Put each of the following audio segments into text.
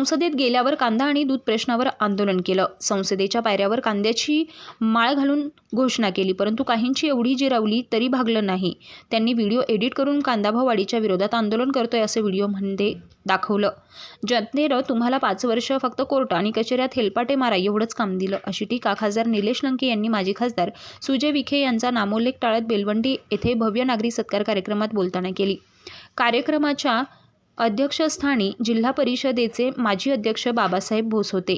संसदेत गेल्यावर कांदा आणि दूध प्रश्नावर आंदोलन केलं. संसदेच्या पायऱ्यावर कांद्याची माळ घालून घोषणा केली परंतु काहींची एवढी जिरावली तरी भागलं नाही. त्यांनी व्हिडिओ एडिट करून कांदाभाव वाढीच्या विरोधात आंदोलन करतोय असं व्हिडिओमध्ये दाखवलं. जनतेनं तुम्हाला पाच वर्ष फक्त कोर्ट आणि कचेऱ्यात हेलपाटे मारा एवढंच काम दिलं अशी टीका खासदार निलेश लंके यांनी माजी खासदार सुजय विखे यांचा नामोल्लेख टाळत बेलवंडी येथे भव्य नागरी सत्कार कार्यक्रमात बोलताना केली. कार्यक्रमाच्या अध्यक्षस्थानी जिल्हा परिषदेचे माजी अध्यक्ष बाबासाहेब भोस होते.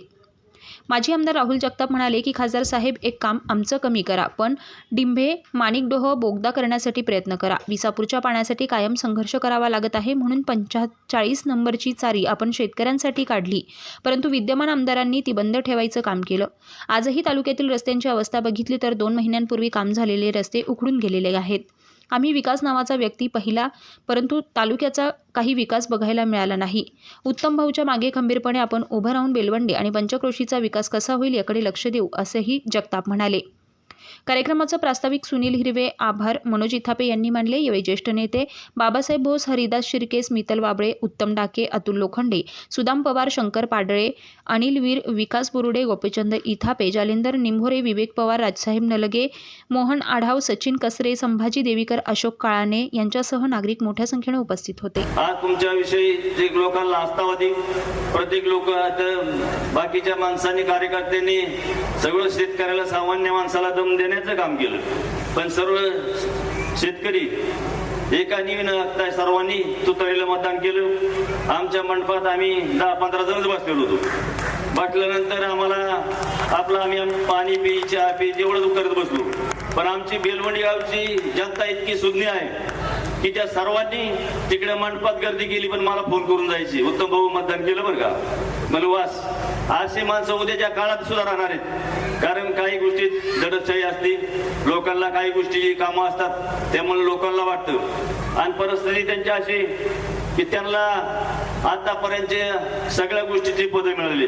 माजी आमदार राहुल जगताप म्हणाले की खासदार साहेब एक काम आमचं कमी करा पण डिंभे माणिकडोह बोगदा करण्यासाठी प्रयत्न करा. विसापूरच्या पाण्यासाठी कायम संघर्ष करावा लागत आहे म्हणून पंचेचाळीस नंबरची चारी आपण शेतकऱ्यांसाठी काढली परंतु विद्यमान आमदारांनी ती बंद ठेवायचं काम केलं. आजही तालुक्यातील रस्त्यांची अवस्था बघितली तर दोन महिन्यांपूर्वी काम झालेले रस्ते उखडून गेलेले आहेत. आम्ही विकास नावाचा व्यक्ती पाहिला परंतु तालुक्याचा काही विकास बघायला मिळाला नाही. उत्तम भाऊच्या मागे खंबीरपणे आपण उभं राहून बेलवंडे आणि पंचक्रोशीचा विकास कसा होईल याकडे लक्ष देऊ असंही जगताप म्हणाले. कार्यक्रमाचं प्रास्ताविक सुनील हिरवे आभार. मनोज इथापे यांनी मानले यावेळी ज्येष्ठ नेते बाबासाहेब बोस हरिदास शिर्के स्मितल वाबळे उत्तम डाके अतुल लोखंडे सुदाम पवार शंकर पाडळे अनिल वीर विकास बुरुडे गोपीचंद इथापे जालिंदर निंभोरे विवेक पवार राजसाहेब नलगे मोहन आढाव सचिन कसरे संभाजी देवीकर अशोक काळाने यांच्यासह नागरिक मोठ्या संख्येने उपस्थित होते. आज तुमच्याविषयी जे लोकांना आस्थावादी प्रत्येक लोक बाकीच्या माणसांनी कार्यकर्त्यांनी सगळं शेतकऱ्याला सामान्य माणसाला दम देण्याचं काम केलं. पण सर्व शेतकरी एका निवीन आखताय सर्वांनी तुतळीला मतदान केलं. आमच्या मंडपात आम्ही दहा पंधरा जणच बसलेलो होतो. बसल्यानंतर आम्हाला आपलं आम्ही पाणी पी चहा पी जेवढं करत बसलो. पण आमची बेलवंडी गावची जनता इतकी सुज्ञ आहे की त्या सर्वांनी तिकडे मंडपात गर्दी केली पण मला फोन करून जायची. उत्तम भाऊ मतदान केलं बरं का? मला वास अशी माणसं उद्याच्या काळात सुद्धा राहणार आहेत. कारण काही गोष्टीत दडपशाही असते. लोकांना काही गोष्टी कामं असतात. त्यामुळे लोकांना वाटतं. आणि परिस्थिती त्यांची अशी की त्यांना आतापर्यंतच्या सगळ्या गोष्टीची पदं मिळाली.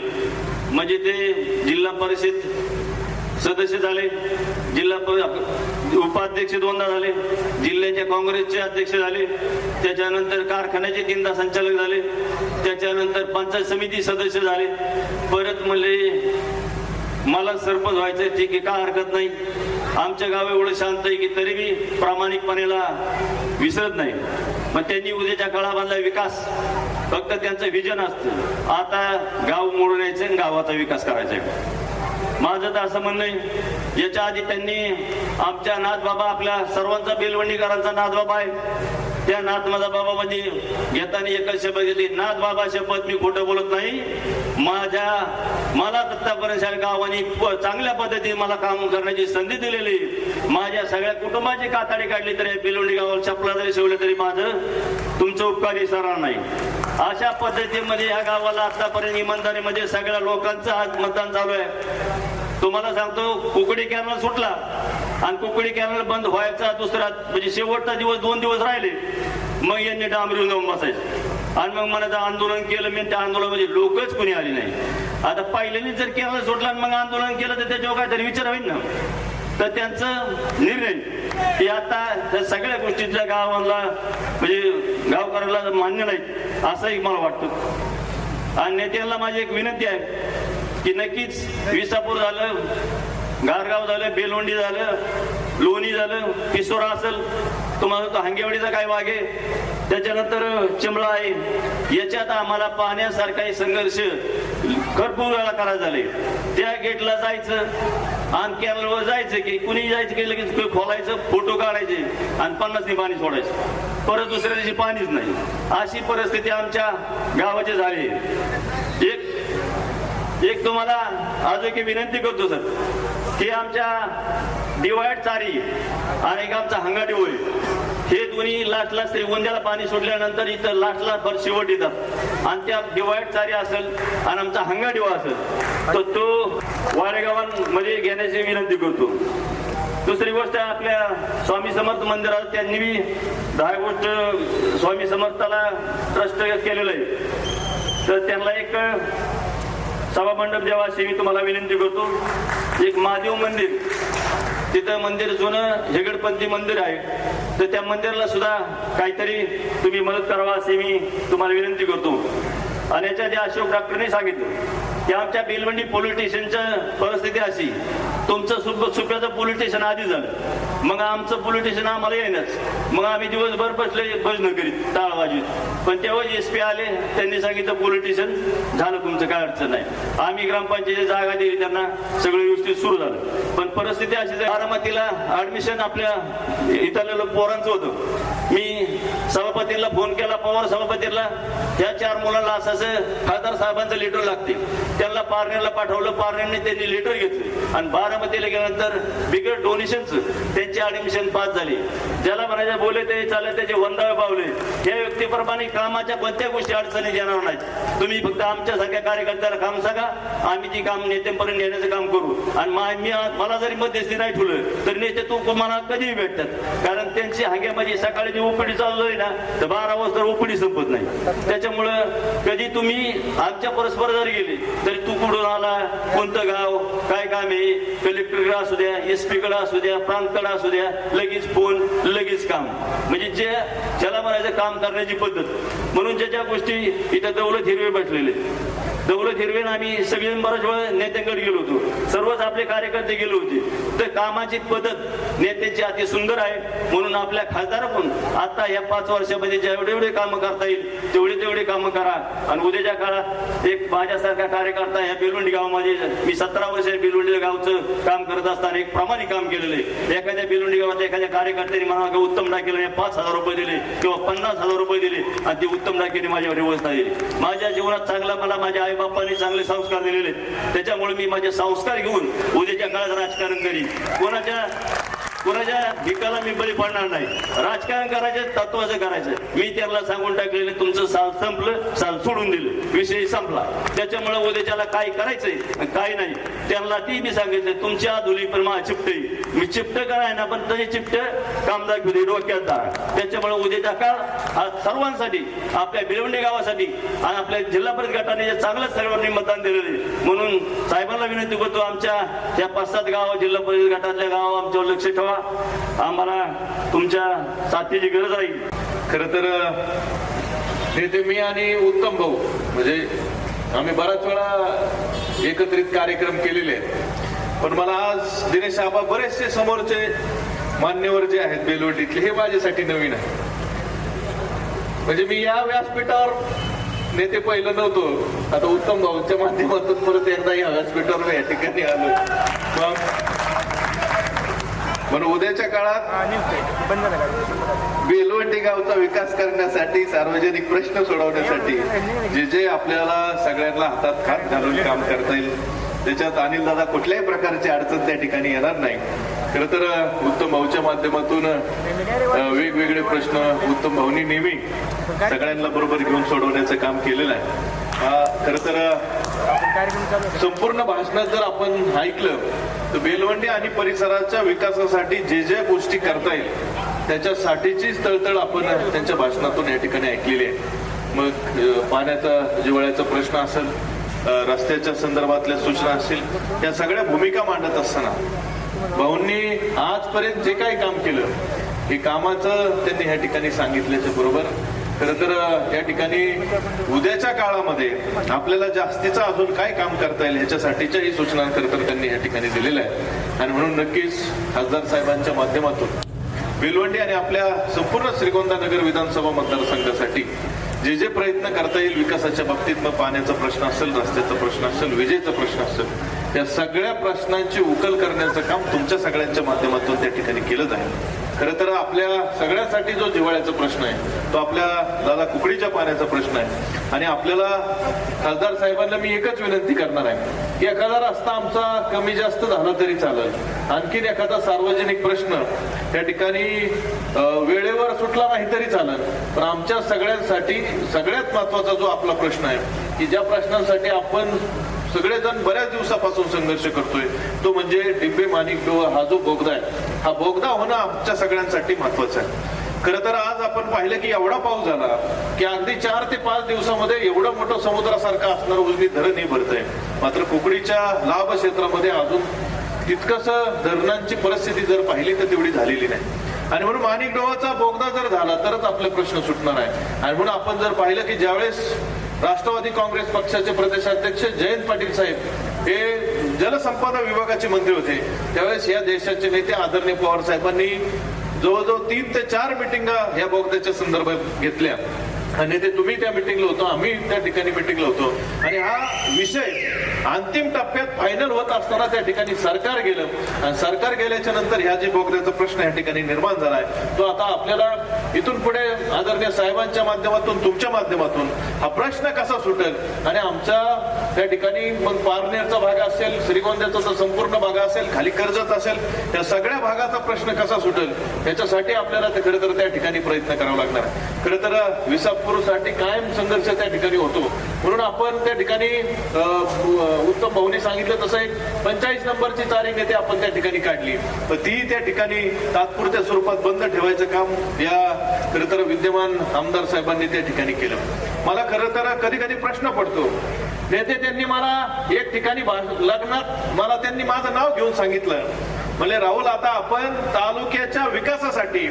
म्हणजे ते जिल्हा परिषद सदस्य झाले जिल्हा प- उपाध्यक्ष दोनदा झाले जिल्ह्याच्या काँग्रेसचे अध्यक्ष झाले त्याच्यानंतर कारखान्याचे तीनदा संचालक झाले त्याच्यानंतर पंचायत समिती सदस्य झाले. परत म्हणले मला सरपंच व्हायचं ठीक आहे का हरकत नाही. आमच्या गाव एवढं शांत आहे की तरी मी प्रामाणिकपणेला विसरत नाही. मग त्यांनी उद्याच्या काळामधला विकास फक्त त्यांचं विजन असतं. आता गाव मोडून यायचं गावाचा विकास करायचा आहे. माझं तर असं म्हणणं आहे याच्या आधी त्यांनी आमच्या नाथबाबा आपल्या सर्वांचा बेलवंडीकरांचा नाथबाबा आहे. त्या नाथ माझा बाबा म्हणजे घेताना एकच शपथ घेतली नाथ बाबा शपथ मी खोटं बोलत नाही. माझ्या मला आतापर्यंत गावाने प- चांगल्या पद्धतीने मला काम करण्याची संधी दिलेली माझ्या सगळ्या कुटुंबाची काताडी काढली तरी बिलवंडी गावाला चपला जरी शिवलं तरी माझं तुमचं उपकार विसरणार नाही. अशा पद्धतीमध्ये या गावाला आतापर्यंत इमानदारीमध्ये सगळ्या लोकांचं आज मतदान चालू आहे. तुम्हाला सांगतो कुकडी कॅनल सुटला आणि कुकडी कॅनल बंद व्हायचा दुसरा म्हणजे शेवटचा दिवस दोन दिवस राहिले. मग यांनी डांबरी जाऊन बसायचे. आणि मग मला आंदोलन केलं मी त्या आंदोलनामध्ये लोकच कोणी आली नाही. आता पहिल्यांनी जर कॅनल सुटला आणि मग आंदोलन केलं तर त्याच्यावर काहीतरी विचार होईल ना. तर त्यांचं निर्णय की आता त्या सगळ्या गोष्टीतल्या गावाला म्हणजे गावकऱ्याला मान्य नाही असंही मला वाटतं. आणि नेत्यांना माझी एक विनंती आहे की नक्कीच विसापूर झालं गारगाव झालं बेलवंडी झालं लोणी झालं पिसोरा असेल तुम्हाला तो हांगेवाडीचा काय वाघ आहे? त्याच्यानंतर चिमळा आहे. याच्यात आम्हाला पाहण्यासारखा संघर्ष भरपूर वेळा करायला झाले. त्या गेटला जायचं आणि कॅनलवर जायचं की कुणी जायचं की लगेच खोलायचं फोटो काढायचे आणि पन्नासनी पाणी सोडायचं. परत दुसऱ्या दिवशी पाणीच नाही. अशी परिस्थिती आमच्या गावाची झाली. एक एक तुम्हाला आज एक विनंती करतो सर. की आमच्या डिवायड चारी आणि एक आमचा हंगाटी होय हे दोन्ही लास्टला उंद्याला पाणी सोडल्यानंतर इथं लास्टला भर शेवट येतात. आणि त्या डिवायड चारी असेल आणि आमचा हंगाडिवा असेल तर तो वाडेगावांमध्ये घेण्याची विनंती करतो. दुसरी गोष्ट आपल्या स्वामी समर्थ मंदिरात त्यांनी बी दहा गोष्ट स्वामी समर्थाला ट्रस्ट केलेलं आहे. तर त्यांना एक सभा मंडप देवाशी मी तुम्हाला विनंती करतो एक महादेव मंदिर तिथं मंदिर जुनं हेगडपंथी मंदिर आहे. तर त्या मंदिराला सुद्धा काहीतरी तुम्ही मदत करावा अशी मी तुम्हाला विनंती करतो. आणि याच्या जे अशोक डॉक्टरने सांगितलं ते आमच्या बेलवंडी पोलीस स्टेशनचं परिस्थिती अशी तुमचं सुप सुप्याचं पोलीस स्टेशन आधी झालं. मग आमचं पोलीस स्टेशन आम्हाला येईनच. मग आम्ही दिवसभर बसले भजन करीत टाळ वाजवीत. पण तेव्हा एस पी आले त्यांनी सांगितलं पोलीस स्टेशन झालं तुमचं काय अडचण नाही. आम्ही ग्रामपंचायती जागा दिली त्यांना सगळं व्यवस्थित सुरू झालं. पण परिस्थिती अशी बारामतीला ऍडमिशन आपल्या इथल्या पोरांचं होतं. मी सभापतींना फोन केला पवार सभापतींना. ह्या चार मुलांना असं खासदार साहेबांचं लेटर लागते. त्यांना पारनेरला पाठवलं पारनेरने त्यांनी लेटर घेतलं. आणि बारामतीला गेल्यानंतर बिगर डोनेशनचं त्यांची ऍडमिशन पास झाली. ज्याला म्हणायचं बोले ते चालले त्याचे वंदावे पावले. या व्यक्तीप्रमाणे कामाच्या कोणत्या गोष्टी अडचणी येणार नाहीत. तुम्ही फक्त आमच्यासारख्या कार्यकर्त्याला काम सांगा. आम्ही ती काम नेत्यांपर्यंत नेण्याचं काम करू. आणि मा- मी मला जरी मध्यस्थी नाही ठेवलं तर नेते तू मला कधीही भेटतात. कारण त्यांची हांग्यामध्ये सकाळी जी ओपीडी चालू आहे ना तर बारा वाजता ओपीडी संपत नाही. त्याच्यामुळं कधी तुम्ही आमच्या परस्पर जर गेले तरी तू कुठून आला कोणतं गाव काय काम आहे कलेक्टरकडे असू द्या एस पीकडे असू द्या प्रांतकडे असू द्या लगेच फोन लगेच काम. म्हणजे जे ज्याला म्हणायचं काम करण्याची पद्धत. म्हणून ज्या ज्या गोष्टी इथं दौलत हिरवे बसलेले दौलत हिरवेन आम्ही सगळे बराच वेळ नेत्यांकडे गेलो होतो. सर्वच आपले कार्यकर्ते गेले होते. तर कामाची पद्धत नेत्यांची अति सुंदर आहे. म्हणून आपल्या खासदार पण आता या पाच वर्षामध्ये जेवढे एवढे कामं करता येईल तेवढे तेवढे कामं करा. आणि उद्याच्या काळात एक माझ्यासारखा कार्यकर्ता या बेलवंडी गावामध्ये मी सतरा वर्ष या बेलवंडी गावचं काम करत असताना एक प्रामाणिक काम केलेलं आहे. एखाद्या बेलवंडी गावात एखाद्या कार्यकर्त्याने मला उत्तम डाकेला पाच हजार रुपये दिले किंवा पन्नास हजार रुपये दिले आणि ती उत्तम डाकेने माझ्यावर व्यवस्था दिली. माझ्या जीवनात चांगला मला माझ्या आई बाप्पांनी चांगले संस्कार दिलेले त्याच्यामुळे मी माझे संस्कार घेऊन उद्याच्या काळात राजकारण करीन. कोणाच्या कोणाच्या भिकाला मी बळी पडणार नाही. राजकारण करायचं तत्वाचं करायचं. मी त्याला सांगून टाकलेलं तुमचं साल संपलं साल सोडून दिलं. विषय संपला. त्याच्यामुळे उद्याच्याला काय करायचंय काय नाही त्यांना ती मी सांगितलं. तुमच्या धुली पण मला चिपट मी चिपट कराय ना पण तरी चिपट कामदार घेऊ डोक्यात त्याच्यामुळे उद्याचा काळ हा सर्वांसाठी आपल्या भिरवंडी गावासाठी आणि आपल्या जिल्हा परिषद गटाने चांगलं सर्वांनी मतदान दिलेलं आहे. म्हणून साहेबांना विनंती करतो आमच्या या पाच सात गाव जिल्हा परिषद गटातल्या गाव आमच्यावर लक्ष ठेवा. आम्हाला तुमच्या साथीची गरज आहे. खर तर नेते मी आणि उत्तम भाऊ म्हणजे आम्ही बराच वेळा एकत्रित कार्यक्रम केलेले आहेत. पण मला आज दिनेश आबा बरेचसे समोरचे मान्यवर जे आहेत बेलवटीतले हे माझ्यासाठी नवीन आहे म्हणजे मी या व्यासपीठावर नेते पहिलं नव्हतो. आता उत्तम भाऊच्या माध्यमातून परत एकदा या व्यासपीठावर या ठिकाणी आलो म्हणून उद्याच्या काळात बेलवंडी गावचा विकास करण्यासाठी सार्वजनिक प्रश्न सोडवण्यासाठी जे जे आपल्याला सगळ्यांना हातात हात घालून काम करता येईल त्याच्यात अनिल दादा कुठल्याही प्रकारची अडचण त्या ठिकाणी येणार नाही. खरं तर उत्तम भाऊच्या माध्यमातून वेगवेगळे प्रश्न उत्तम भाऊनी नेहमी सगळ्यांना बरोबर घेऊन सोडवण्याचं काम केलेलं आहे. खरं तर संपूर्ण भाषणात जर आपण ऐकलं तर बेलवंडी आणि परिसराच्या विकासासाठी जे जे गोष्टी करता येईल त्याच्यासाठीचीच तळतळ आपण त्यांच्या भाषणातून या ठिकाणी ऐकलेली आहे. मग पाण्याचा जिवाळ्याचा प्रश्न असेल रस्त्याच्या संदर्भातल्या सूचना असतील या सगळ्या भूमिका मांडत असताना भाऊंनी आजपर्यंत जे काही काम केलं हे कामाचं त्यांनी ह्या ठिकाणी सांगितल्याच्या बरोबर खर तर या ठिकाणी उद्याच्या काळामध्ये आपल्याला जास्तीचं अजून काय काम करता येईल ह्याच्यासाठीच्याही सूचना खरं तर त्यांनी या ठिकाणी दिलेल्या आहेत. आणि म्हणून नक्कीच खासदार साहेबांच्या माध्यमातून बेलवंडी आणि आपल्या संपूर्ण श्रीगोंदा नगर विधानसभा मतदारसंघासाठी जे जे प्रयत्न करता येईल विकासाच्या बाबतीत मग पाण्याचा प्रश्न असेल रस्त्याचा प्रश्न असेल विजेचा प्रश्न असेल या सगळ्या प्रश्नांची उकल करण्याचं काम तुमच्या सगळ्यांच्या माध्यमातून त्या ठिकाणी केलं जाईल खरं तर आपल्या सगळ्यासाठी जो जिव्हाळ्याचा प्रश्न आहे तो आपल्या दादा कुकडीच्या पाण्याचा प्रश्न आहे. आणि आपल्याला खासदार साहेबांना मी एकच विनंती करणार आहे की एखादा रस्ता आमचा कमी जास्त झाला तरी चालेल. आणखीन एखादा सार्वजनिक प्रश्न त्या ठिकाणी वेळेवर सुटला नाही तरी चालेल. पण आमच्या सगळ्यांसाठी सगळ्यात महत्त्वाचा जो आपला प्रश्न आहे की ज्या प्रश्नांसाठी आपण सगळेजण बऱ्याच दिवसापासून संघर्ष करतोय तो म्हणजे डिंबे माणिक डोह हा जो बोगदा आहे हा बोगदा होणं आमच्या सगळ्यांसाठी महत्वाचं आहे. खरं तर आज आपण पाहिलं की एवढा पाऊस झाला की अगदी चार ते पाच दिवसामध्ये एवढं मोठं समुद्रासारखं असणार उजनी धरण हे भरत आहे मात्र कुकडीच्या लाभ क्षेत्रामध्ये अजून तितकस धरणांची परिस्थिती जर पाहिली तर तेवढी झालेली नाही. आणि म्हणून माणिक डोहाचा बोगदा जर झाला तरच आपले प्रश्न सुटणार आहे. आणि म्हणून आपण जर पाहिलं की ज्यावेळेस राष्ट्रवादी काँग्रेस पक्षाचे प्रदेशाध्यक्ष जयंत पाटील साहेब हे जलसंपदा विभागाचे मंत्री होते. त्यावेळेस या देशाचे नेते आदरणीय पवार साहेबांनी जवळजवळ तीन ते चार मिटिंगा या बोगद्याच्या संदर्भात घेतल्या. आणि ते तुम्ही त्या मिटिंगला होतो आम्ही त्या ठिकाणी मिटिंगला होतो. आणि हा विषय अंतिम टप्प्यात फायनल होत असताना त्या ठिकाणी सरकार गेलं. आणि सरकार गेल्याच्यानंतर ह्या जे बोगद्याचा प्रश्न या ठिकाणी निर्माण झालाय तो आता आपल्याला इथून पुढे आदरणीय साहेबांच्या माध्यमातून तुमच्या माध्यमातून हा प्रश्न कसा सुटेल? आणि आमच्या त्या ठिकाणी मग पारनेरचा भाग असेल श्रीगोंद्याचा संपूर्ण भाग असेल खाली कर्जत असेल या सगळ्या भागाचा प्रश्न कसा सुटेल? याच्यासाठी आपल्याला ते खरं तर त्या ठिकाणी प्रयत्न करावा लागणार आहे. खरं तर विसापूरसाठी कायम संघर्ष त्या ठिकाणी होतो. म्हणून आपण त्या ठिकाणी उत्तम भाऊनी सांगितलं तसं एक पंचाळीस नंबरची तारीख येते आपण त्या ठिकाणी काढली. तर ती त्या ठिकाणी तात्पुरत्या स्वरूपात बंद ठेवायचं काम या खरं तर विद्यमान आमदार साहेबांनी त्या ठिकाणी केलं. मला खरं तर कधी कधी प्रश्न पडतो नेते त्यांनी मला एक ठिकाणी लग्नात मला त्यांनी माझं नाव घेऊन सांगितलं. म्हणजे राहुल आता आपण तालुक्याच्या विकासासाठी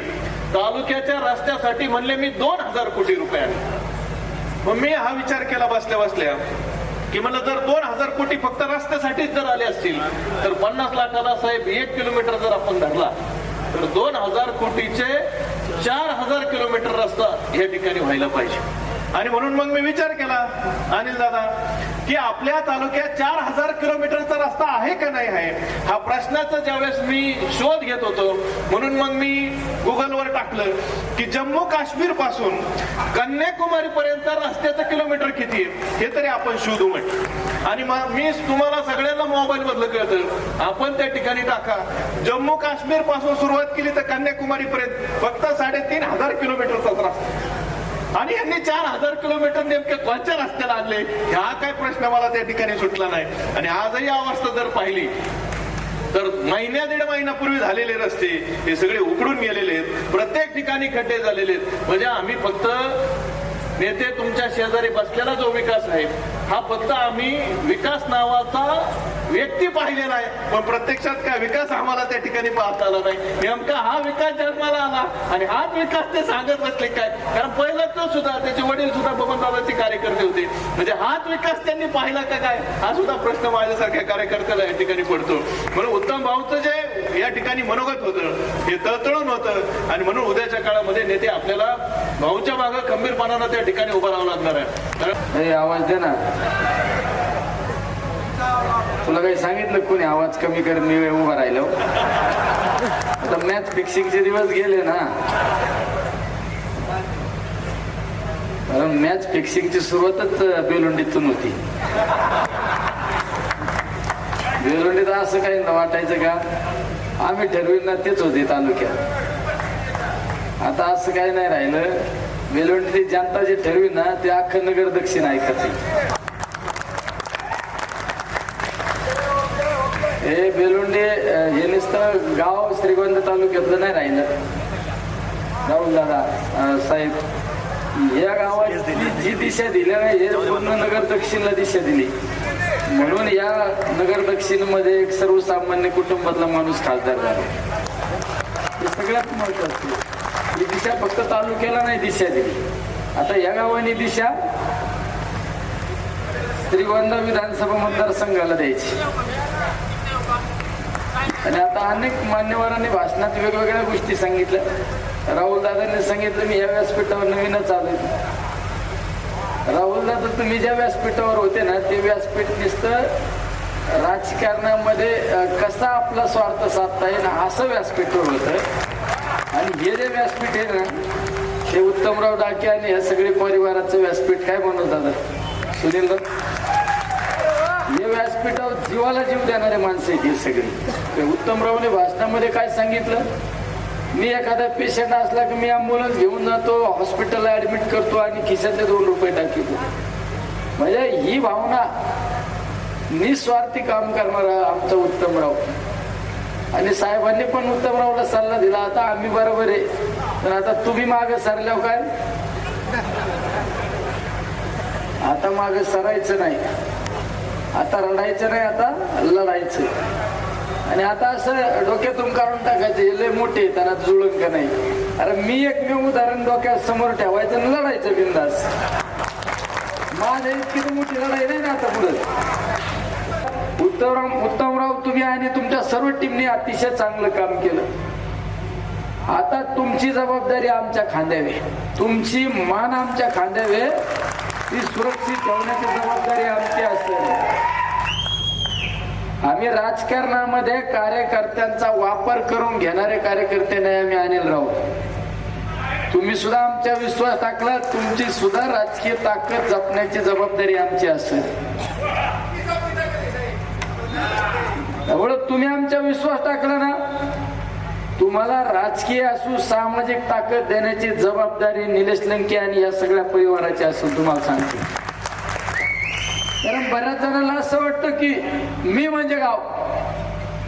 तालुक्याच्या रस्त्यासाठी म्हणले मी दोन हजार कोटी रुपये मग मी हा विचार केला बसल्या बसल्या की मला जर दोन हजार कोटी फक्त रस्त्यासाठीच जर आले असतील तर पन्नास लाखाला साहेब एक किलोमीटर जर आपण धरला तर दोन हजार कोटीचे चार हजार किलोमीटर रस्ता या ठिकाणी व्हायला पाहिजे. आणि म्हणून मग मी विचार केला अनिल दादा की आपल्या तालुक्यात चार हजार किलोमीटरचा रस्ता आहे का नाही आहे? हा प्रश्नाचा ज्यावेळेस मी शोध घेत होतो म्हणून मग मी गुगलवर टाकलं की जम्मू काश्मीरपासून कन्याकुमारी पर्यंत रस्त्याचं किलोमीटर किती आहे? हे तरी आपण शोधू म्हटलं आणि मग मी तुम्हाला सगळ्यांना मोबाईल मधलं कळतं. आपण त्या ठिकाणी टाका. जम्मू काश्मीरपासून सुरुवात केली तर कन्याकुमारी पर्यंत फक्त साडेतीन हजार किलोमीटरचा रस्ता. आणि यांनी चार हजार किलोमीटर नेमके कोणत्या रस्त्याला आणले? ह्या काय प्रश्न मला त्या ठिकाणी सुटला नाही. आणि आजही अवस्था जर पाहिली तर महिन्या दीड महिन्यापूर्वी झालेले रस्ते हे सगळे उकडून गेलेले आहेत. प्रत्येक ठिकाणी खड्डे झालेले आहेत. म्हणजे आम्ही फक्त नेते तुमच्या शेजारी बसलेला जो विकास आहे हा फक्त आम्ही विकास नावाचा व्यक्ती पाहिलेला आहे. पण प्रत्यक्षात काय विकास आम्हाला त्या ठिकाणी पाहता आला नाही. नेमका हा विकास जन्माला आला आणि हाच विकास ते सांगत बसले काय? कारण पहिला तो सुद्धा त्याचे वडील सुद्धा बबनदादाचे कार्यकर्ते होते. म्हणजे हाच विकास त्यांनी पाहिला का काय? हा सुद्धा प्रश्न माझ्यासारख्या कार्यकर्त्याला या ठिकाणी पडतो. म्हणून उत्तम भाऊचं जे या ठिकाणी मनोगत होतं हे तळतळून होतं. आणि म्हणून उद्याच्या काळामध्ये नेते आपल्याला भाऊच्या मागं खंबीरपणानं त्या ठिकाणी उभं राहावं लागणार आहे. आवाज दे ना. तुला काही सांगितलं कोणी? आवाज कमी कर मी उभा राहिलो. आता मॅच फिक्सिंगचे दिवस गेले ना. कारण मॅच फिक्सिंगची सुरुवातच बेलुंडीतून होती. बेलुंडीत असं काही वाटायचं का? आम्ही ठरविल ना तेच होते तालुक्यात. आता असं काही नाही राहिलं. बेलवंडी जनता जे ठरवी ना ते अख्खं नगर दक्षिण ऐकत हे बेलुंडे हे नुसतं गाव श्रीगोंद तालुक्यातलं नाही राहिलं. राहुल दादा साहेब या गावात जी दिशा दिली ना हे पूर्ण नगर दक्षिणला दिशा दिली. म्हणून या नगर दक्षिणमध्ये एक सर्वसामान्य कुटुंबातला माणूस खासदार झाला. हे सगळ्यात महत्वाचं ही दिशा फक्त तालुक्याला नाही दिशा दिली. आता या गावाने दिशा श्रीगोंदा विधानसभा मतदारसंघाला द्यायची. आणि आता अनेक मान्यवरांनी भाषणात वेगवेगळ्या गोष्टी सांगितल्या. राहुल दादांनी सांगितलं मी या व्यासपीठावर नवीनच आलोय. राहुल दादा तुम्ही ज्या व्यासपीठावर होते ना ते व्यासपीठ नुसतं राजकारणामध्ये कसा आपला स्वार्थ साधता येईल असं व्यासपीठावर होतं. आणि हे जे व्यासपीठ आहे ना ते उत्तमराव डाके आणि ह्या सगळे परिवाराचं व्यासपीठ काय बनवतात सुनील हे व्यासपीठावर जीवाला जीव देणारे माणसं आहेत ही सगळी. ते उत्तमरावने भाषणामध्ये काय सांगितलं? मी एखादा पेशंट असला की मी ॲम्ब्युलन्स घेऊन जातो हॉस्पिटलला ऍडमिट करतो आणि खिशातले दोन रुपये टाकतो म्हणजे ही भावना निस्वार्थी काम करणारा आमचा उत्तमराव. आणि साहेबांनी पण उत्तमरावला सल्ला दिला आता आम्ही बरोबर आहे. तर आता तुम्ही मागे सरल्यावर काय? आता मागे सरायचं नाही. आता रडायचं नाही आता लढायचं. आणि आता असं डोक्यातून काढून टाकायचं लय मोठे त्यांना जुळंक का नाही. अरे मी एकमेव उदाहरण डोक्यात समोर ठेवायचं आणि लढायचं बिंदास. माझ्या इतकी मोठी लढाई नाही ना आता पुढे. उत्तमराव उत्तमराव तुम्ही आणि तुमच्या सर्व टीमने अतिशय चांगलं काम केलं. आता तुमची जबाबदारी आमच्या खांद्यावे तुमची मान आमच्या खांद्यावे ती सुरक्षित ठेवण्याची जबाबदारी आमची असेल आम्ही राजकारणामध्ये कार्यकर्त्यांचा वापर करून घेणारे कार्यकर्ते नाही आम्ही अनिल राऊत. तुम्ही सुद्धा आमच्या विश्वास टाकला तुमची सुद्धा राजकीय ताकद जपण्याची जबाबदारी आमची असेल. त्यामुळे तुम्ही आमच्या विश्वास टाकला ना तुम्हाला राजकीय असू सामाजिक ताकद देण्याची जबाबदारी निलेश लंके आणि या सगळ्या परिवाराची असेल तुम्हाला सांगतो. कारण बऱ्याच जणांना असं वाटतं की मी म्हणजे गाव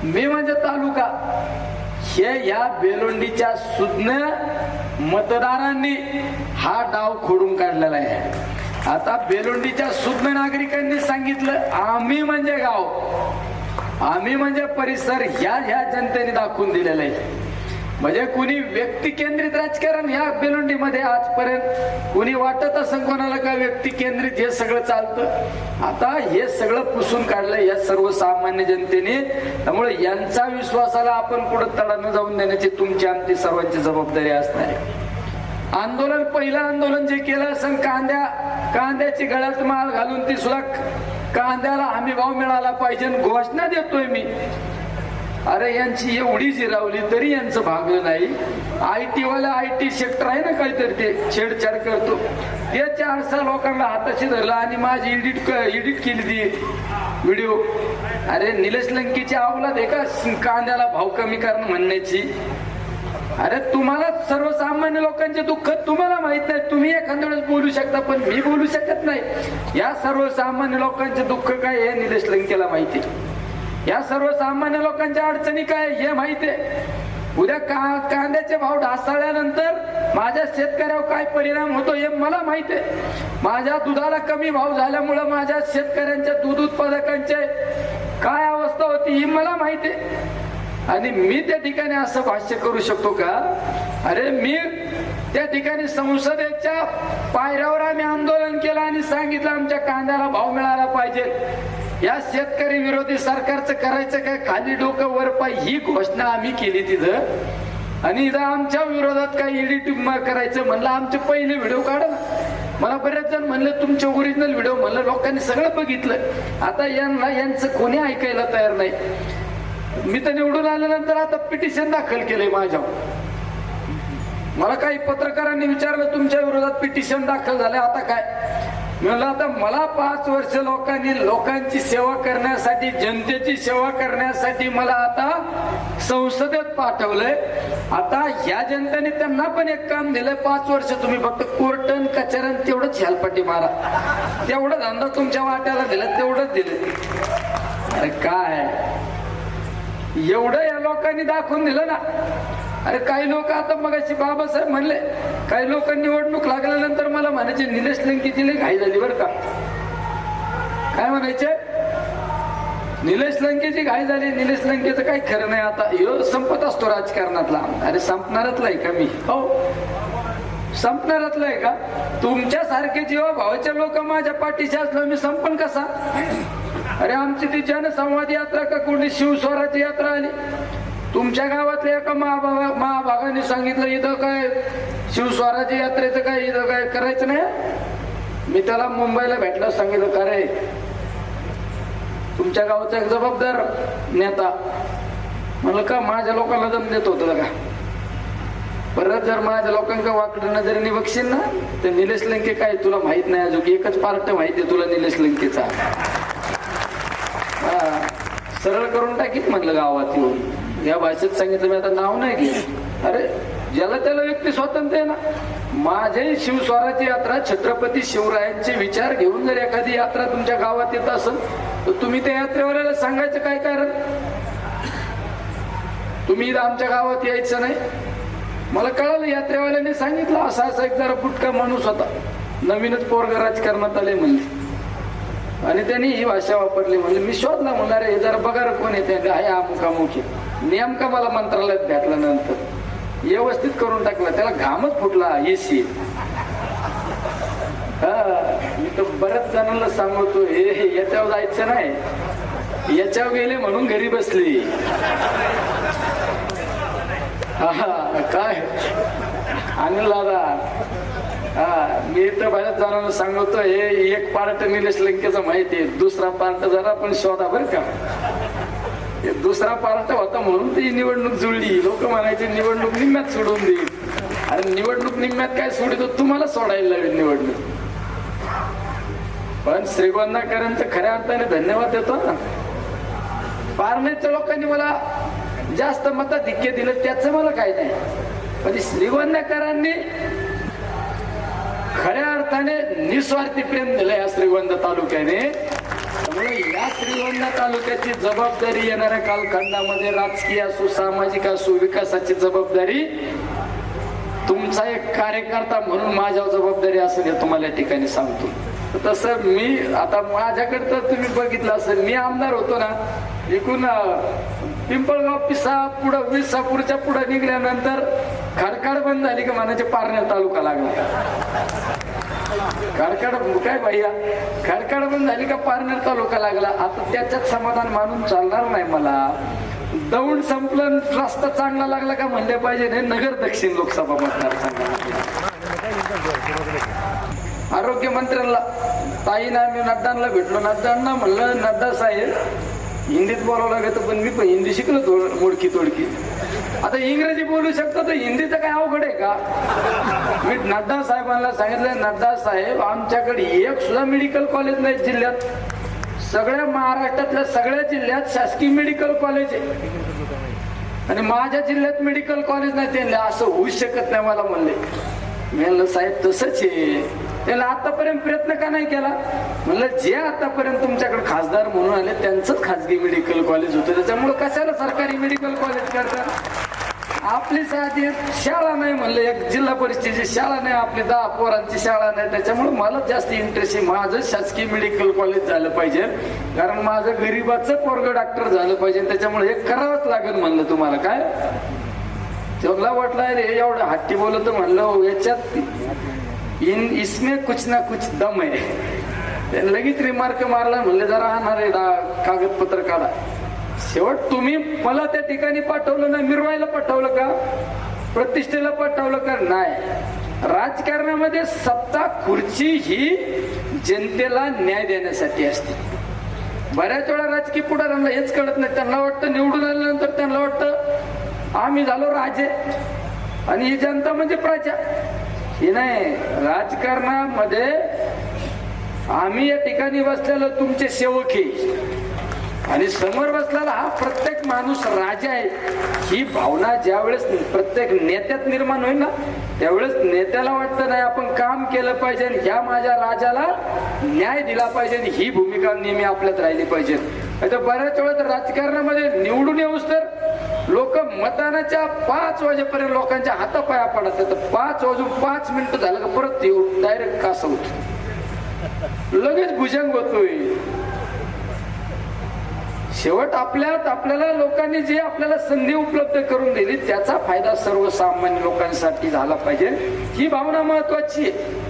मी म्हणजे तालुका. हे या बेलोंडीच्या सुज्ञ मतदारांनी हा डाव खोडून काढलेला आहे. आता बेलोंडीच्या सुज्ञ नागरिकांनी सांगितलं आम्ही म्हणजे गाव आम्ही म्हणजे परिसर ह्या ह्या जनतेने दाखवून दिलेला आहे. म्हणजे कुणी व्यक्ती केंद्रित राजकारण ह्या बेलुंडीमध्ये आजपर्यंत कुणी वाटत असं कोणाला का व्यक्ती केंद्रित हे सगळं चालतं? आता हे सगळं पुसून काढलं या सर्वसामान्य जनतेने. त्यामुळे यांचा विश्वासाला आपण कुठं तडा न जाऊन देण्याची तुमची आमची सर्वांची जबाबदारी असणार आहे. आंदोलन पहिलं आंदोलन जे केलं असं कांद्या कांद्याची गळ्यात माल घालून ती सुद्धा कांद्याला हमी भाव मिळाला पाहिजे घोषणा देतोय मी. अरे यांची एवढी जिरावली तरी यांचं भागलं नाही. आय टी वाला आय टी सेक्टर आहे ना काहीतरी ते छेडछाड करतो. ते चार सहा लोकांना हाताशी धरलं आणि माझी एडिट एडिट केली ती व्हिडिओ. अरे निलेश लंकेची अवलाद आहे का? कांद्याला भाव कमी करणं म्हणण्याची. अरे तुम्हाला सर्वसामान्य लोकांचे दुःख तुम्हाला माहीत नाही. तुम्ही एखाद्या वेळेस बोलू शकता पण मी बोलू शकत नाही. या सर्वसामान्य लोकांचे दुःख काय हे निलेश लंकेला माहिती. या सर्वसामान्य लोकांच्या अडचणी काय हे माहिती आहे. उद्या का कांद्याचे भाव ढासळल्यानंतर माझ्या शेतकऱ्यावर काय परिणाम होतो हे मला माहीत आहे. माझ्या दुधाला कमी भाव झाल्यामुळं माझ्या शेतकऱ्यांच्या दूध उत्पादकांचे काय अवस्था होती ही मला माहीत आहे. आणि मी त्या ठिकाणी असं भाष्य करू शकतो का? अरे मी त्या ठिकाणी संसदेच्या पायऱ्यावर आम्ही आंदोलन केलं आणि सांगितलं आमच्या कांद्याला भाव मिळाला पाहिजे. या शेतकरी विरोधी सरकारचं करायचं काय? खाली डोकं वर पाय ही घोषणा आम्ही केली तिथं. आणि इथं आमच्या विरोधात काय एडिटिंग करायचं म्हणलं आमचे पहिले व्हिडिओ काढा मला बरेच जण म्हणलं तुमचे ओरिजिनल व्हिडिओ म्हणलं लोकांनी सगळं बघितलं. आता यांना यांचं कोणी ऐकायला तयार नाही. मी तर निवडून आल्यानंतर आता पिटिशन दाखल केलंय माझ्यावर. मला काही पत्रकारांनी विचारलं तुमच्या विरोधात पिटिशन दाखल झालंय आता काय? म्हणलं आता मला पाच वर्ष लोकांनी लोकांची सेवा करण्यासाठी जनतेची सेवा करण्यासाठी मला आता संसदेत पाठवलंय. आता ह्या जनतेने त्यांना पण एक काम दिलंय. पाच वर्ष तुम्ही फक्त कोर्टन कचऱ्यान तेवढंच हेलपट्टी मारा. तेवढं धंदा तुमच्या वाट्याला दिलं तेवढंच दिलं. अरे काय? एवढं या लोकांनी दाखवून दिलं ना. अरे काही लोक आता मग बाबासाहेब म्हणले काही लोक निवडणूक लागल्यानंतर मला म्हणायचे निलेश लंकेची लई घाई झाली बरं का. काय म्हणायचे? निलेश लंकेची घाई झाली निलेश लंकेचं काही खरं नाही आता. ह्यो संपत असतो राजकारणातला. अरे संपणारातला आहे का मी? हो. संपणारातलं आहे का? तुमच्यासारखे जेव्हा भावाच्या लोक माझ्या पाठीशी असलो मी संपन कसा? अरे आमची ती जनसंवाद यात्रा का कोणी शिवस्वराची यात्रा आली? तुमच्या गावातल्या एका महाभागा महाभागाने सांगितलं इथं काय शिवस्वराची यात्रेचं काय इथं काय करायचं नाही? मी त्याला मुंबईला भेटलं सांगितलं का रे? तुमच्या गावाचा एक जबाबदार नेता. म्हणलं का? माझ्या लोकांना दम देत होतं का? परत जर माझ्या लोकांना वाकडं नजरेने बघशील ना तर निलेश लंके काय तुला माहीत नाही अजून. एकच पार्ट माहिती आहे तुला निलेश लंकेचा. हा, सरळ करून टाकीत म्हणलं गावात येऊन. या भाषेत सांगितलं मी आता नाव नाही घेत. अरे ज्याला त्याला व्यक्ती स्वातंत्र्य आहे ना? माझे शिवस्वराची यात्रा छत्रपती शिवरायांचे विचार घेऊन जर एखादी यात्रा तुमच्या गावात येत असेल तर तुम्ही त्या यात्रेवाल्याला सांगायचं काय कारण? तुम्ही इथं आमच्या गावात यायचं नाही. मला कळालं यात्रेवाल्याने सांगितलं असा असा एक जरा फुटका माणूस होता. नवीनच पोरग राजकारणात आले म्हणले. आणि त्यांनी ही भाषा वापरली म्हणजे मी शोधला म्हणणार हे जरा बघा रे कोण येते आहे अमुखामुखी नेमका मला मंत्रालयात भेटला नंतर. व्यवस्थित करून टाकला. त्याला घामच फुटला एसी मी तर बऱ्याच जणांना सांगतो हे हे याच्यावर जायचं नाही. याच्यावर गेले म्हणून घरी बसली. हा काय? अनिल दादा हा मी तर बऱ्याच जणांना सांगतो हे एक पार्ट निलेश लंकेचं माहिती आहे. दुसरा पार्ट जरा पण शोधा बरं का. दुसरा पार्ट होता म्हणून ती निवडणूक जुळली. लोक म्हणायचे निवडणूक निम्म्यात सोडून देईल आणि निवडणूक निम्म्यात काय सोडितो तुम्हाला सोडायला लागेल निवडणूक. पण श्रीगोंदाकरांचं खऱ्या अर्थाने धन्यवाद देतो ना. पारनेरच्या लोकांनी मला जास्त मताधिक्य दिलं त्याचं मला काय नाही. पण श्रीगोंदाकरांनी खऱ्या अर्थाने निस्वार्थी प्रेम दिलं या श्रीगोंदा तालुक्याने. त्यामुळे या श्रीगोंदा तालुक्याची जबाबदारी येणाऱ्या कालखंडामध्ये राजकीय असो सामाजिक असो विकासाची जबाबदारी तुमचा एक कार्यकर्ता म्हणून माझ्यावर जबाबदारी असेल हे तुम्हाला या ठिकाणी सांगतो. तसं मी आता माझ्याकडे तर तुम्ही बघितलं असेल मी आमदार होतो ना एकूण पिंपळगाव पिसा पुढं विसापूरच्या पुढं निघल्यानंतर खडकाड बंद झाली का म्हणायचे पारण्या तालुका लागला. खडकाड काय भैया? खडकाड पण झाली का पारनेर तालुका लागला? आता त्याच्यात समाधान मानून चालणार नाही मला. दौंड संपलं रस्ता चांगला लागला का म्हणले पाहिजे हे नगर दक्षिण लोकसभा मतदारसंघामध्ये आरोग्य मंत्र्यांना ताईना आम्ही नड्डांना भेटलो. नड्डांना म्हणलं नड्डा साहेब हिंदीत बोलावं लागत पण मी पण हिंदी शिकलो थोड मोडकी तोडकी आता इंग्रजी बोलू शकतो तर हिंदीचं काय अवघड आहे का? मी नड्डा साहेबांना सांगितलं नड्डा साहेब आमच्याकडे एक सुद्धा मेडिकल कॉलेज नाही जिल्ह्यात. सगळ्या महाराष्ट्रातल्या सगळ्या जिल्ह्यात शासकीय मेडिकल कॉलेज आहे. आणि माझ्या जिल्ह्यात मेडिकल कॉलेज नाही त्यांना असं होऊ शकत नाही मला म्हणले. मी म्हणलं साहेब तसंच आहे. त्याला आतापर्यंत प्रयत्न का नाही केला? म्हणलं जे आतापर्यंत तुमच्याकडे खासदार म्हणून आले त्यांचंच खासगी मेडिकल कॉलेज होतं. त्याच्यामुळे कशाला सरकारी मेडिकल कॉलेज करतात आपली साधी शाळा नाही म्हणलं एक जिल्हा परिषदेची शाळा नाही आपली दहा पोरांची शाळा नाही. त्याच्यामुळे मला जास्त इंटरेस्ट आहे. माझं शासकीय मेडिकल कॉलेज झालं पाहिजे. कारण माझं गरीबाचं पोरग डॉक्टर झालं पाहिजे. त्याच्यामुळे हे करावंच लागेल म्हणलं तुम्हाला. काय? तेवढा वाटलं रे एवढं हट्टी बोलत म्हणलं याच्यात इन इसमें कुछ ना कुछ दम आहे लगेच रिमार्क मारला म्हणलं जरा राहणार आहे डा- कागदपत्र काढा. शेवट तुम्ही मला त्या ठिकाणी पाठवलं ना मिरवायला पाठवलं का? प्रतिष्ठेला पाठवलं का? नाही. राजकारणामध्ये सत्ता खुर्ची ही जनतेला न्याय देण्यासाठी असते. बऱ्याच वेळा राजकीय पुढाऱ्यांना हेच कळत नाही. त्यांना वाटतं निवडून आल्यानंतर त्यांना वाटतं आम्ही झालो राजे. आणि ही जनता म्हणजे प्रजा. हे नाही राजकारणामध्ये आम्ही या ठिकाणी बसलेलो तुमचे सेवक आणि समोर बसलेला हा प्रत्येक माणूस राजा आहे. ही भावना ज्यावेळेस प्रत्येक नेत्यात निर्माण होईल ना त्यावेळेस नेत्याला वाटतं नाही आपण काम केलं पाहिजे आणि ह्या माझ्या राजाला न्याय दिला पाहिजे आणि ही भूमिका नेहमी आपल्यात राहिली पाहिजे. आता बऱ्याच वेळा तर राजकारणामध्ये निवडून येऊस तर लोक मतदानाच्या पाच वाजेपर्यंत लोकांच्या हातापाया पडत तर पाच वाजून पाच मिनिटं झालं का परत येऊ डायरेक्ट कासं होतो. लगेच भुजंग होतोय. शेवट आपल्यात आपल्याला लोकांनी जे आपल्याला संधी उपलब्ध करून दिली त्याचा फायदा सर्वसामान्य लोकांसाठी झाला पाहिजे. ही भावना महत्वाची आहे.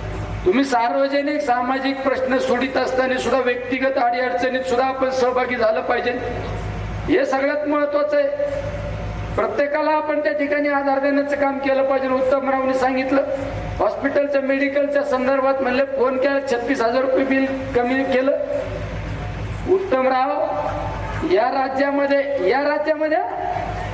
तुम्ही सार्वजनिक सामाजिक प्रश्न सोडित असताना सुद्धा व्यक्तिगत अडीअडचणीत सुद्धा आपण सहभागी झालं पाहिजे. हे सगळ्यात महत्वाचं आहे. प्रत्येकाला आपण त्या ठिकाणी आधार देण्याचं काम केलं पाहिजे. उत्तमरावने सांगितलं. हॉस्पिटलच्या मेडिकलच्या संदर्भात म्हणले फोन केला छत्तीस हजार रुपये बिल कमी केलं. उत्तमराव या राज्यामध्ये या राज्यामध्ये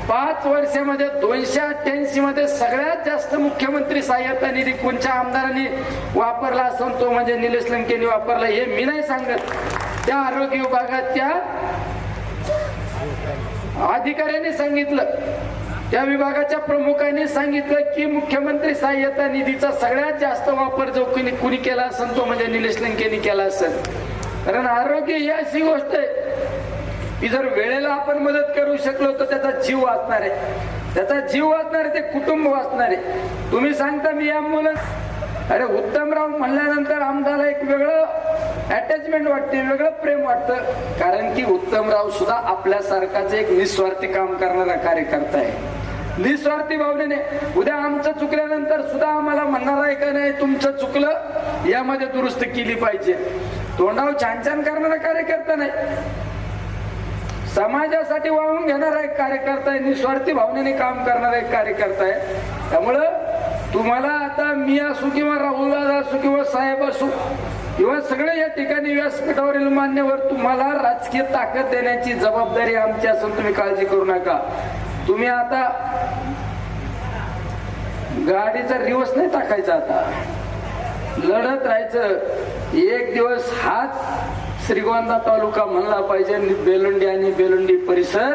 पाच वर्षामध्ये दोनशे अठ्ठ्याऐंशी मध्ये सगळ्यात जास्त मुख्यमंत्री सहाय्यता निधी कोणत्या आमदारांनी वापरला असून तो म्हणजे निलेश लंकेने वापरला हे मी नाही सांगत. त्या आरोग्य विभागाच्या अधिकाऱ्यांनी सांगितलं. त्या विभागाच्या प्रमुखांनी सांगितलं की मुख्यमंत्री सहाय्यता निधीचा सगळ्यात जास्त वापर जो कुणी कुणी केला असेल तो म्हणजे निलेश लंकेनी केला असेल. कारण आरोग्य ही अशी गोष्ट आहे की जर वेळेला आपण मदत करू शकलो तर त्याचा जीव वाचणार आहे. त्याचा जीव वाचणार आहे ते कुटुंब वाचणार आहे. तुम्ही सांगता मी या मुलं अरे उत्तमराव म्हणल्यानंतर आमदाला एक वेगळं अटॅचमेंट वाटते वेगळं प्रेम वाटतं. कारण की उत्तमराव सुद्धा आपल्यासारखाच एक निस्वार्थी काम करणारा कार्यकर्ता आहे. निस्वार्थी भावनेने. उद्या आमचं चुकल्यानंतर सुद्धा आम्हाला म्हणणार आहे का नाही तुमचं चुकलं यामध्ये दुरुस्त केली पाहिजे. तोंडाव छान छान करणारा कार्यकर्ता नाही. समाजासाठी वाहून घेणारा एक कार्यकर्ता आहे निस्वार्थी भावनेने काम करणारा एक कार्यकर्ता आहे. त्यामुळं तुम्हाला आता मी असू किंवा राहुल दादा असू किंवा साहेब असू किंवा सगळे या ठिकाणी व्यासपीठावरील मान्यवर तुम्हाला राजकीय ताकद देण्याची जबाबदारी आमची असून तुम्ही काळजी करू नका. तुम्ही आता गाडीचा रिवर्स नाही टाकायचा आता. लढत राहायचं. एक दिवस हाच श्रीगोंदा तालुका म्हणला पाहिजे बेलुंडी आणि बेलुंडी परिसर.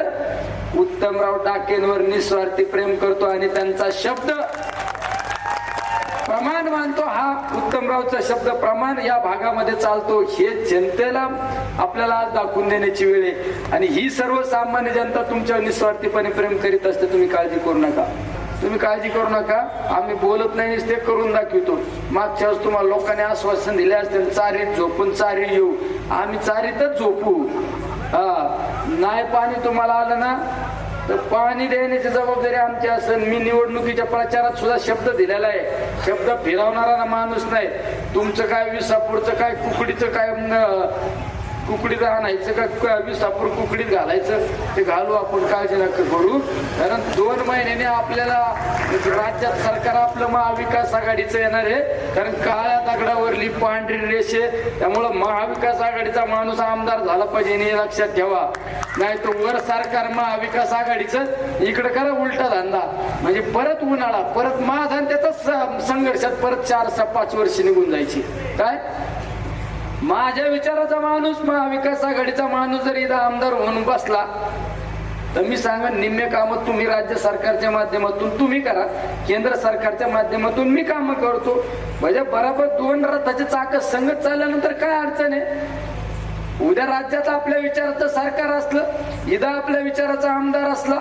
उत्तमराव टाकेंवर निस्वार्थी प्रेम करतो आणि त्यांचा शब्द प्रमाण मानतो हा उत्तमरावचा शब्द. प्रमाण या भागामध्ये चालतो. हे जनतेला आपल्याला आज दाखवून देण्याची वेळ आहे. आणि ही सर्वसामान्य जनता तुमच्या निस्वार्थीपणे प्रेम करीत असते तुम्ही काळजी करू नका. तुम्ही काळजी करू नका. आम्ही बोलत नाही ते करून दाखवतो. मागच्या वेळेस तुम्हाला लोकांनी आश्वासन दिले असते चारीत झोपून चारी येऊ. आम्ही चारीतच झोपू. हा नाही पाणी तुम्हाला आलं ना तर पाणी देण्याची जबाबदारी आमची असेल मी निवडणुकीच्या प्रचारात सुद्धा शब्द दिलेला आहे. शब्द फिरवणारा माणूस नाही. तुमचं काय विसापूरचं काय कुकडीचं काय कुकडीत आणायचं का? वीस विसापूर कुकडीत घालायचं? ते घालू आपण काळजी नका करू. कारण दोन महिन्याने आपल्याला म्हणजे राज्यात सरकार आपलं महाविकास आघाडीचं येणार आहे. कारण काळ्या दगडावरली पांढरी रेषे त्यामुळं महाविकास आघाडीचा माणूस आमदार झाला पाहिजे हे लक्षात ठेवा. नाही तो वर सरकार महाविकास आघाडीचं इकडं करा उलटा धंदा. म्हणजे परत उन्हाळा परत महाधान त्याचा संघर्षात परत चार सहा पाच वर्ष निघून जायची. काय? माझ्या विचाराचा माणूस महाविकास आघाडीचा माणूस जर इथं आमदार म्हणून बसला तर मी सांगा निम्मे कामं तुम्ही राज्य सरकारच्या माध्यमातून तुम्ही करा. केंद्र सरकारच्या माध्यमातून मी कामं करतो. म्हणजे बरोबर दोन रथाचे चाक संगत चालल्यानंतर काय अडचण आहे? उद्या राज्यात आपल्या विचाराचं सरकार असलं इथं आपल्या विचाराचा आमदार असला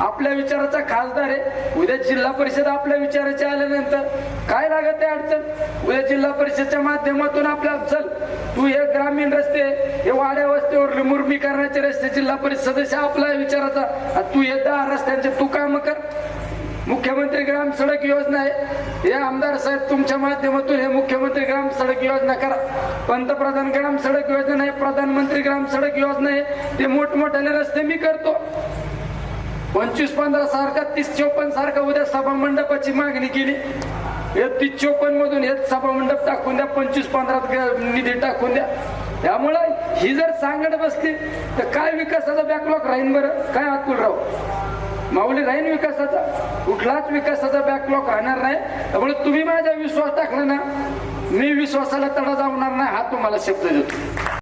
आपल्या विचाराचा खासदार आहे. उद्या जिल्हा परिषद आपल्या विचाराचे आल्यानंतर काय लागत आहे अडचण? उद्या जिल्हा परिषदच्या माध्यमातून आपल्या चल तू हे ग्रामीण रस्ते हे वाड्या वस्तीवर मुर्मीकरणाचे रस्ते जिल्हा परिषद सदस्य आपल्या विचाराचा. तू हे दहा रस्त्यांचे तू काम कर. मुख्यमंत्री ग्राम सडक योजना आहे. हे आमदार साहेब तुमच्या माध्यमातून हे मुख्यमंत्री ग्राम सडक योजना करा. पंतप्रधान ग्राम सडक योजना आहे प्रधानमंत्री ग्राम सडक योजना आहे. ते मोठमोठ्याने रस्ते मी करतो. पंचवीस पंधरा सारखा तीस चौपन्न सारखा उद्या सभा मंडपाची मागणी केली. हे तीस चौपन्न मधून हे सभा मंडप टाकून द्या पंचवीस पंधरा निधी टाकून द्या. त्यामुळं ही जर सांगड बसली तर काय विकासाचा बॅकलॉग राहीन बरं? काय अतुल राव? माऊली राहीन विकासाचा? कुठलाच विकासाचा बॅकलॉग राहणार नाही. त्यामुळे तुम्ही माझ्या विश्वास टाकला ना मी विश्वासाला तडा जावणार नाही हा तुम्हाला शब्द देतो.